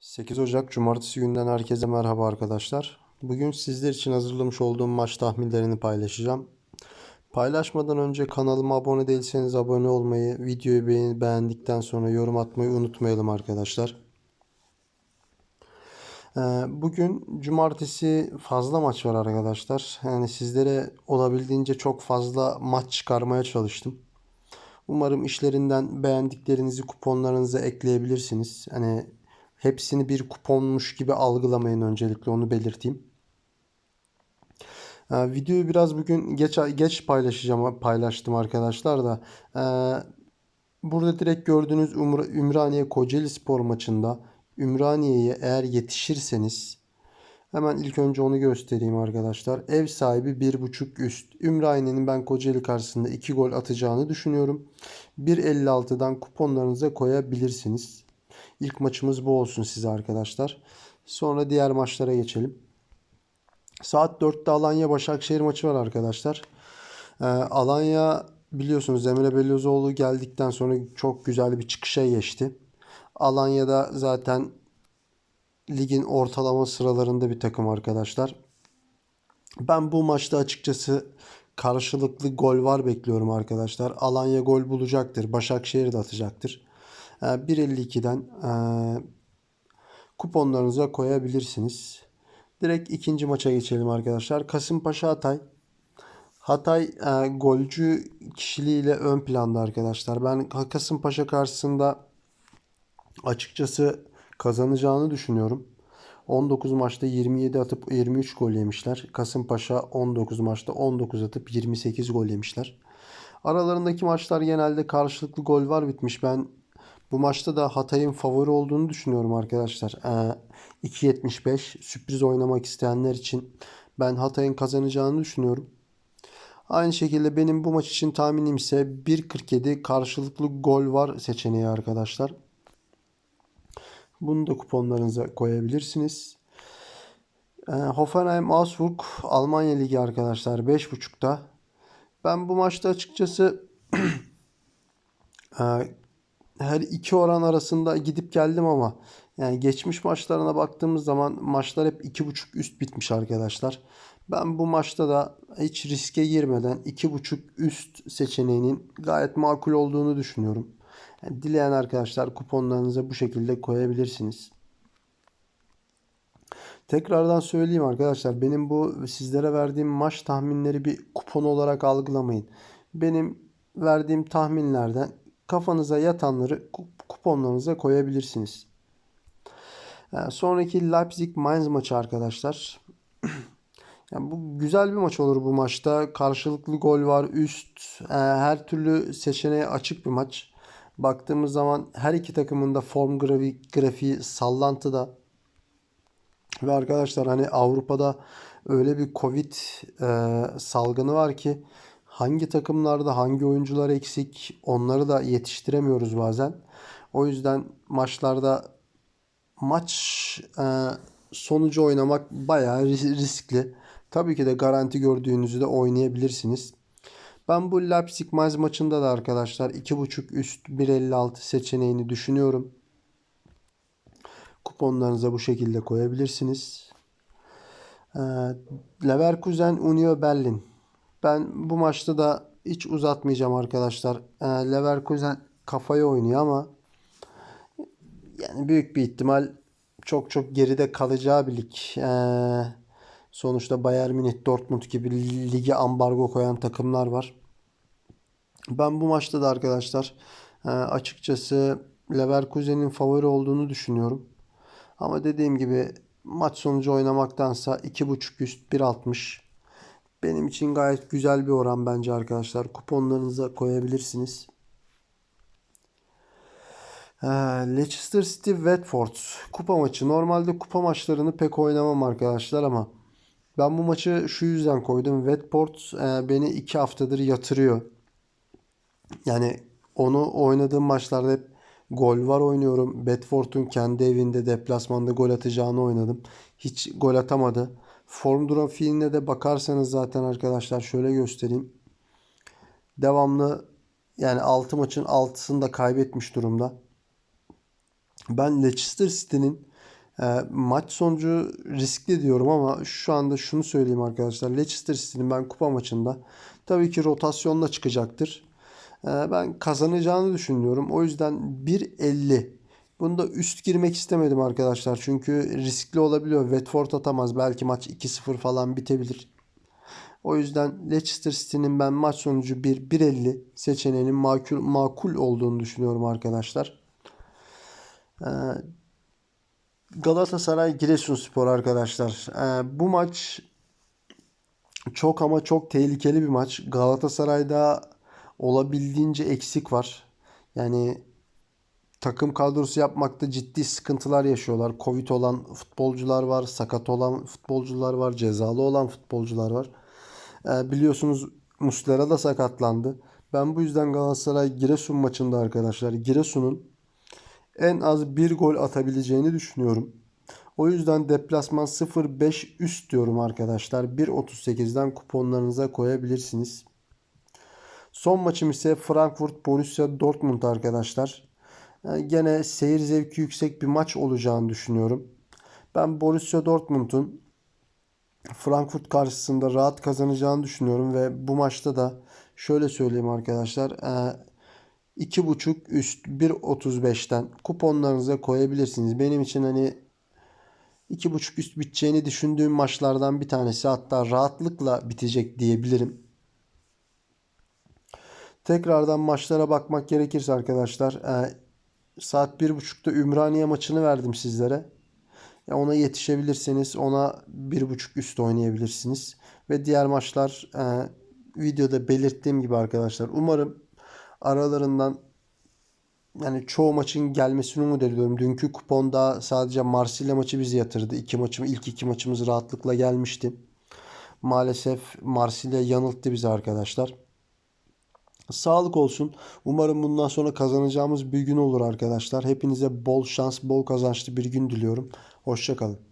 8 Ocak Cumartesi günden herkese merhaba arkadaşlar. Bugün sizler için hazırlamış olduğum maç tahminlerini paylaşacağım. Paylaşmadan önce kanalıma abone değilseniz abone olmayı, videoyu beğen- beğendikten sonra yorum atmayı unutmayalım arkadaşlar. Ee, Bugün cumartesi fazla maç var arkadaşlar. Yani sizlere olabildiğince çok fazla maç çıkarmaya çalıştım. Umarım işlerinden beğendiklerinizi kuponlarınıza ekleyebilirsiniz. Hani hepsini bir kuponmuş gibi algılamayın öncelikle onu belirteyim. Ee, videoyu biraz bugün geç geç paylaşacağım paylaştım arkadaşlar da. Ee, burada direkt gördüğünüz Umra- Ümraniye Kocaeli Spor maçında Ümraniye'ye eğer yetişirseniz hemen ilk önce onu göstereyim arkadaşlar. Ev sahibi 1.5 üst. Ümraniye'nin ben Kocaeli karşısında 2 gol atacağını düşünüyorum. 1.56'dan kuponlarınıza koyabilirsiniz. İlk maçımız bu olsun size arkadaşlar. Sonra diğer maçlara geçelim. Saat 4'te Alanya Başakşehir maçı var arkadaşlar. Ee, Alanya biliyorsunuz Emre Belözoğlu geldikten sonra çok güzel bir çıkışa geçti. Alanya'da zaten ligin ortalama sıralarında bir takım arkadaşlar. Ben bu maçta açıkçası karşılıklı gol var bekliyorum arkadaşlar. Alanya gol bulacaktır. Başakşehir de atacaktır. Ee, 1.52'den e, kuponlarınıza koyabilirsiniz. Direkt ikinci maça geçelim arkadaşlar. Kasımpaşa Hatay. Hatay e, golcü kişiliğiyle ön planda arkadaşlar. Ben Kasımpaşa karşısında açıkçası kazanacağını düşünüyorum. 19 maçta 27 atıp 23 gol yemişler. Kasımpaşa 19 maçta 19 atıp 28 gol yemişler. Aralarındaki maçlar genelde karşılıklı gol var bitmiş. Ben bu maçta da Hatay'ın favori olduğunu düşünüyorum arkadaşlar. Ee, 2.75 sürpriz oynamak isteyenler için ben Hatay'ın kazanacağını düşünüyorum. Aynı şekilde benim bu maç için tahminim ise 1.47 karşılıklı gol var seçeneği arkadaşlar. Bunu da kuponlarınıza koyabilirsiniz. Ee, Hoffenheim Augsburg Almanya Ligi arkadaşlar 5.5'ta. Ben bu maçta açıkçası e, her iki oran arasında gidip geldim ama yani geçmiş maçlarına baktığımız zaman maçlar hep 2.5 üst bitmiş arkadaşlar. Ben bu maçta da hiç riske girmeden 2.5 üst seçeneğinin gayet makul olduğunu düşünüyorum. Yani dileyen arkadaşlar kuponlarınıza bu şekilde koyabilirsiniz. Tekrardan söyleyeyim arkadaşlar benim bu sizlere verdiğim maç tahminleri bir kupon olarak algılamayın. Benim verdiğim tahminlerden kafanıza yatanları kuponlarınıza koyabilirsiniz. Yani sonraki Leipzig Mainz maçı arkadaşlar. Yani bu güzel bir maç olur bu maçta. Karşılıklı gol var, üst, her türlü seçeneğe açık bir maç. Baktığımız zaman her iki takımın da form grafiği, grafiği sallantıda. Ve arkadaşlar hani Avrupa'da öyle bir Covid e, salgını var ki hangi takımlarda hangi oyuncular eksik onları da yetiştiremiyoruz bazen. O yüzden maçlarda maç e, sonucu oynamak bayağı riskli. Tabii ki de garanti gördüğünüzü de oynayabilirsiniz. Ben bu Leipzig Mainz maçında da arkadaşlar 2.5 üst 1.56 seçeneğini düşünüyorum. Kuponlarınıza bu şekilde koyabilirsiniz. Ee, Leverkusen Union Berlin. Ben bu maçta da hiç uzatmayacağım arkadaşlar. Ee, Leverkusen kafayı oynuyor ama yani büyük bir ihtimal çok çok geride kalacağı bir lig. Ee, sonuçta Bayern Münih, Dortmund gibi ligi ambargo koyan takımlar var. Ben bu maçta da arkadaşlar açıkçası Leverkusen'in favori olduğunu düşünüyorum. Ama dediğim gibi maç sonucu oynamaktansa 2.5 üst 1.60 benim için gayet güzel bir oran bence arkadaşlar. Kuponlarınıza koyabilirsiniz. Leicester City Watford kupa maçı. Normalde kupa maçlarını pek oynamam arkadaşlar ama ben bu maçı şu yüzden koydum. Watford beni 2 haftadır yatırıyor. Yani onu oynadığım maçlarda hep gol var oynuyorum. Bedford'un kendi evinde deplasmanda gol atacağını oynadım. Hiç gol atamadı. Form grafiğine de bakarsanız zaten arkadaşlar şöyle göstereyim. Devamlı yani 6 maçın 6'sını da kaybetmiş durumda. Ben Leicester City'nin E, maç sonucu riskli diyorum ama şu anda şunu söyleyeyim arkadaşlar. Leicester City'nin ben kupa maçında tabii ki rotasyonla çıkacaktır. E, ben kazanacağını düşünüyorum. O yüzden 1.50 Bunda üst girmek istemedim arkadaşlar. Çünkü riskli olabiliyor. Watford atamaz. Belki maç 2-0 falan bitebilir. O yüzden Leicester City'nin ben maç sonucu 1 1.50 seçeneğinin makul, makul olduğunu düşünüyorum arkadaşlar. Ee, Galatasaray Giresunspor arkadaşlar. Ee, bu maç çok ama çok tehlikeli bir maç. Galatasaray'da olabildiğince eksik var. Yani takım kadrosu yapmakta ciddi sıkıntılar yaşıyorlar. Covid olan futbolcular var, sakat olan futbolcular var, cezalı olan futbolcular var. Ee, biliyorsunuz Muslera da sakatlandı. Ben bu yüzden Galatasaray Giresun maçında arkadaşlar Giresun'un en az bir gol atabileceğini düşünüyorum. O yüzden deplasman 0-5 üst diyorum arkadaşlar. 1.38'den kuponlarınıza koyabilirsiniz. Son maçım ise Frankfurt Borussia Dortmund arkadaşlar. Yani gene seyir zevki yüksek bir maç olacağını düşünüyorum. Ben Borussia Dortmund'un Frankfurt karşısında rahat kazanacağını düşünüyorum ve bu maçta da şöyle söyleyeyim arkadaşlar. 2.5 üst 1.35'ten kuponlarınıza koyabilirsiniz. Benim için hani 2.5 üst biteceğini düşündüğüm maçlardan bir tanesi hatta rahatlıkla bitecek diyebilirim. Tekrardan maçlara bakmak gerekirse arkadaşlar e, saat 1.30'da Ümraniye maçını verdim sizlere. Ya ona yetişebilirseniz ona 1.5 üst oynayabilirsiniz. Ve diğer maçlar e, videoda belirttiğim gibi arkadaşlar. Umarım aralarından yani çoğu maçın gelmesini umut ediyorum. Dünkü kuponda sadece Marsilya maçı bizi yatırdı. İki maçım, ilk iki maçımız rahatlıkla gelmişti. Maalesef Marsilya yanılttı bizi arkadaşlar. Sağlık olsun. Umarım bundan sonra kazanacağımız bir gün olur arkadaşlar. Hepinize bol şans, bol kazançlı bir gün diliyorum. Hoşçakalın.